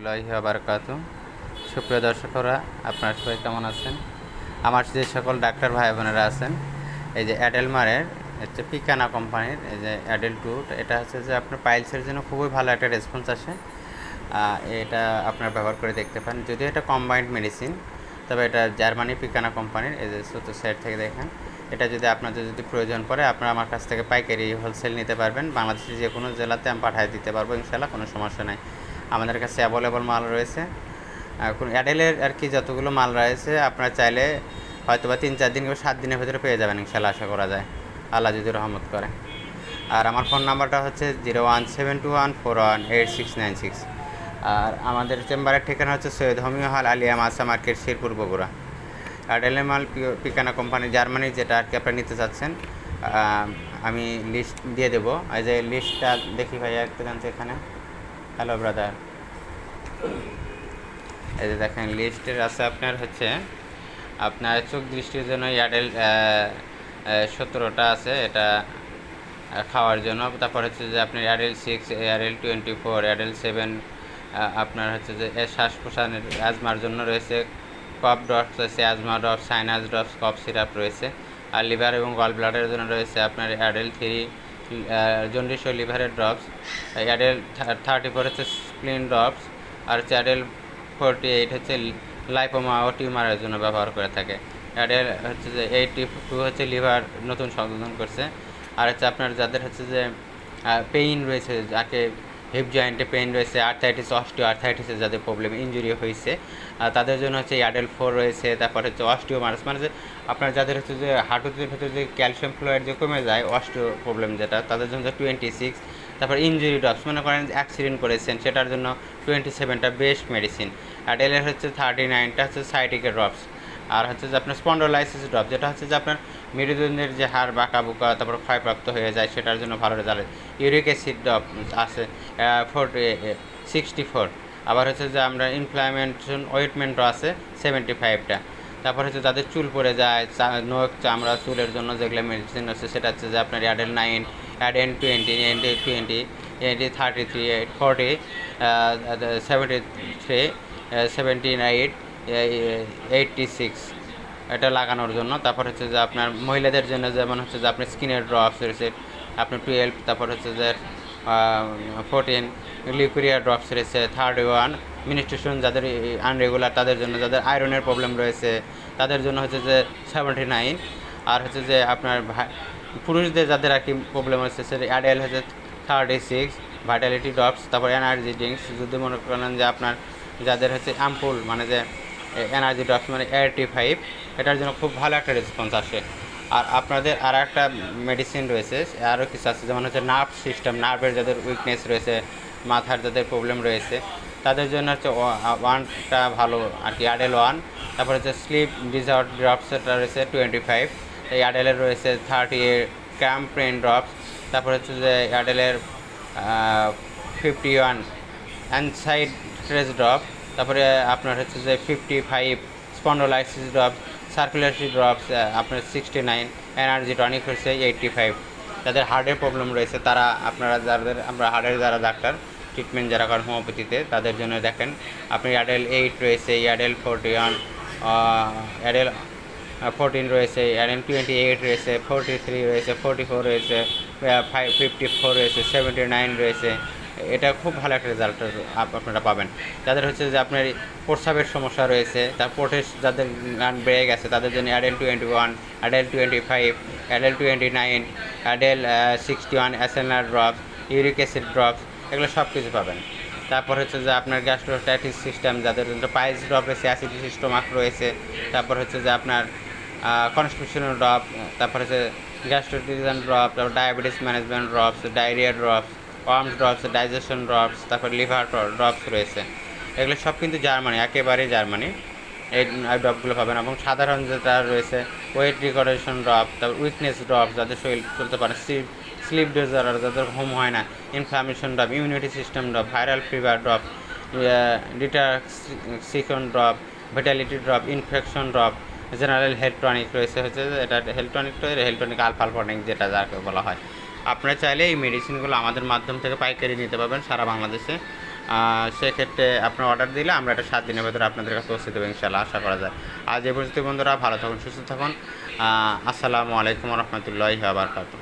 রহমতুল্লাহি বারকাত সুপ্রিয় দর্শকরা, আপনারা সবাই কেমন আছেন? আমার যে সকল ডাক্তার ভাই বোনেরা আছেন, এই যে অ্যাডেলমারের, হচ্ছে পিকানা কোম্পানির, এই যে অ্যাডেল টু এটা হচ্ছে যে আপনার পাইলসের জন্য খুবই ভালো একটা রেসপন্স আসে। এটা আপনার ব্যবহার করে দেখতে পান। যদিও এটা কম্বাইন্ড মেডিসিন তবে এটা জার্মানি পিকানা কোম্পানির, এই যে ছোট সাইড থেকে দেখেন। এটা যদি আপনাদের যদি প্রয়োজন পড়ে, আপনারা আমার কাছ থেকে পাইকারি হোলসেল নিতে পারবেন। বাংলাদেশের যে কোনো জেলাতে আমি পাঠিয়ে দিতে পারব ইনশাল্লাহ কোনো সমস্যা নেই। আমাদের কাছে অ্যাভেলেবল মাল রয়েছে। এখন অ্যাডেলের আর কি যতগুলো মাল রয়েছে, আপনারা চাইলে হয়তো বা তিন চার দিন কিংবা সাত দিনের ভিতরে পেয়ে যাবেন ইনশাল্লাহ আশা করা যায়। আল্লাহ যদি রহমত করে। আর আমার ফোন নাম্বারটা হচ্ছে zero one seven two one four one eight six nine six আর আমাদের চেম্বারের ঠিকানা হচ্ছে Syed homeo hall Alia Masa market, Shirpur, Bogura. আর এলএমআল পিকানা কোম্পানি জার্মানি, যেটা আর কি আপনারা নিতে চাচ্ছেন আমি লিস্ট দিয়ে দেবো। এই যে লিস্টটা দেখি ভাইয়া, একটু জানতে এখানে। হ্যালো ব্রাদার এই যে দেখেন লিস্টের আছে আপনার হচ্ছে, আপনার চোখ দৃষ্টির জন্য ইয়ারডেল সতেরোটা আছে, এটা খাওয়ার জন্য। তারপর হচ্ছে যে আপনার এয়ারএল সিক্স এয়ারএল টোয়েন্টি ফোর এয়ারএল সেভেন আপনার হচ্ছে যে শ্বাস প্রশ্বাসের অ্যাজমার জন্য রয়েছে কফ ড্রপস রয়েছে asthma drops sinus drops cough syrup রয়েছে, আর লিভার এবং গল ব্লাডের জন্য রয়েছে আপনার অ্যাডেল থ্রি জন্ডিস ও লিভারের ড্রপস অ্যাডেল থার্টি ফোর হচ্ছে স্প্লিন ড্রপস আর হচ্ছে অ্যাডেল ফোরটি এইট হচ্ছে লাইপোমা ও টিউমারের জন্য ব্যবহার করে থাকে। অ্যাডেল হচ্ছে যে এইটটি টু হচ্ছে লিভার নতুন সংশোধন করছে। আর হচ্ছে আপনার যাদের হচ্ছে যে পেইন রয়েছে, যাকে হিপ জয়েন্টে পেইন রয়েছে আর্থাইটিস অস্টিও আর্থাইটিসের যাদের প্রবলেম ইঞ্জুরি হয়েছে। তাদের জন্য হচ্ছে অ্যাডেল ফোর রয়েছে, তারপর হচ্ছে অস্টিও মার্স। মানে যে আপনার যাদের হচ্ছে যে হাঁটুতে ভেতরে যে ক্যালসিয়াম ফ্লোরাইড যে কমে যায় অস্টিও প্রবলেম যেটা, তাদের জন্য টোয়েন্টি সিক্স তারপর ইঞ্জুরি ড্রপস মনে করেন অ্যাক্সিডেন্ট করেছেন, সেটার জন্য টোয়েন্টি সেভেনটা বেস্ট মেডিসিন অ্যাডেলের হচ্ছে থার্টি নাইনটা হচ্ছে সাইটিকের ড্রপস আর হচ্ছে যে আপনার স্পন্ডোলাইসিস ড্রপ যেটা হচ্ছে যে আপনার মেরুদণ্ডের যে হাড় বাঁকা বুকা তারপর ক্ষয়প্রাপ্ত হয়ে যায়, সেটার জন্য ভালো রেজাল্ট ইউরিক অ্যাসিড আছে ফোরটি সিক্সটি ফোর আবার হচ্ছে যে আমরা ইনফ্লামেশন ওয়েটমেন্টও আছে সেভেন্টি ফাইভটা তারপর হচ্ছে যাদের চুল পড়ে যায় নখ, চামড়া, চুলের জন্য যেগুলো মেডিসিন আছে, সেটা হচ্ছে যে আপনার Adel nine Adel twenty and twenty and thirty three eight forty seventy three seventeen eight eighty six এটা লাগানোর জন্য। তারপর হচ্ছে যে আপনার মহিলাদের জন্য যেমন হচ্ছে যে আপনার স্কিনের ড্রপস রয়েছে, আপনার টুয়েলভ তারপর হচ্ছে যে ফোরটিন লিকুরিয়া ড্রপস রয়েছে থার্ড ওয়ান মিনিস্ট্রেশন যাদের আনরেগুলার তাদের জন্য যাদের আয়রনের প্রবলেম রয়েছে, তাদের জন্য হচ্ছে যে সেভেন্টি নাইন আর হচ্ছে যে আপনার পুরুষদের যাদের আর কি প্রবলেম হচ্ছে সে অ্যাডেল হচ্ছে থার্টি সিক্স ভাইটালিটি ড্রপস তারপর এনার্জি ড্রিঙ্কস যদি মনে করেন যে আপনার যাদের হচ্ছে অ্যাম্পুল মানে যে এনার্জি ড্রপস মানে এআরটি ফাইভ এটার জন্য খুব ভালো একটা রেসপন্স আসে। আর আপনাদের আর একটা মেডিসিন রয়েছে, আরও কিছু আছে, যেমন হচ্ছে নার্ভ সিস্টেম নার্ভের যাদের উইকনেস রয়েছে, মাথার যাদের প্রবলেম রয়েছে, তাদের জন্য হচ্ছে ওয়ানটা ভালো আর কি অ্যাডেল ওয়ান তারপর হচ্ছে স্লিপ ডিজার্ট ড্রপস এটা রয়েছে টোয়েন্টি ফাইভ এই অ্যাডেলের রয়েছে থার্টি এইট ক্যাম্প্রেন ড্রপস তারপর হচ্ছে যে অ্যাডেলের ফিফটি ওয়ান অ্যানসাইড স্ট্রেস ড্রপ তারপরে আপনার হচ্ছে যে fifty five spondylosis drop circularity drops আপনার সিক্সটি নাইন এনার্জি টনিক হচ্ছে এইটটি ফাইভ যাদের হার্টের প্রবলেম রয়েছে, তারা আপনারা যাদের, আমরা হার্টের যারা ডাক্তার ট্রিটমেন্ট যারা করেন হোমিওপ্যাথিতে তাদের জন্য দেখেন, আপনি ইয়াডেল এইট রয়েছে Adel forty one Adel fourteen রয়েছে এন টোয়েন্টি এইট রয়েছে ফোরটি থ্রি রয়েছে ফোরটি ফোর রয়েছে ফাইভ ফিফটি ফোর রয়েছে সেভেন্টি নাইন রয়েছে। এটা খুব ভালো একটা রেজাল্ট আপনারা পাবেন। যাদের হচ্ছে যে আপনার প্রস্রাবের সমস্যা রয়েছে তার পোটেস যাদের গান বেড়ে গেছে, তাদের জন্য Adel twenty one Adel twenty five Adel twenty nine Adel sixty one SNR drops uric acid drops এগুলো সব কিছু পাবেন। তারপর হচ্ছে যে আপনার গ্যাস্ট্রোস্ট্যাটিস সিস্টেম যাদের পাইস ড্রপ রয়েছে অ্যাসিডিটি স্টোমাক রয়েছে, তারপর হচ্ছে যে আপনার কনস্টিটিউশনাল ড্রপ তারপর হচ্ছে গ্যাস্ট্রোটিজান ড্রপ তারপর diabetes management drops diarrhoea drops worms drops digestion drops তারপর লিভার ড্রপস রয়েছে। এগুলো সব কিন্তু জার্মানি, একেবারেই জার্মানি। এই ড্রপগুলো পাবেন। এবং সাধারণ যেটা রয়েছে ওয়েট রিকর্ডেশন ড্রপ তারপর উইকনেস ড্রপ যাদের শরীর চলতে পারে স্লিপ স্লিপ ডিসঅর্ডার যাদের ঘুম হয় না inflammation drop immunity system drop viral fever drop ডিটাক্সিকন drop vitality drop infection drop general health tonic রয়েছে। হচ্ছে এটা health tonic health alpha tonic যেটা যাকে বলা হয়। আপনারা চাইলে এই মেডিসিনগুলো আমাদের মাধ্যম থেকে পাইকারি নিতে পারবেন সারা বাংলাদেশে। সেক্ষেত্রে আপনার অর্ডার দিলে আমরা এটা সাত দিনের ভেতরে আপনাদের কাছে পৌঁছে দেবো ইনশাল্লাহ আশা করা যায়। আজ এ পর্যন্ত বন্ধুরা, ভালো থাকুন, সুস্থ থাকুন। আসসালামু আলাইকুম রহমতুল্লাহ আবরকাত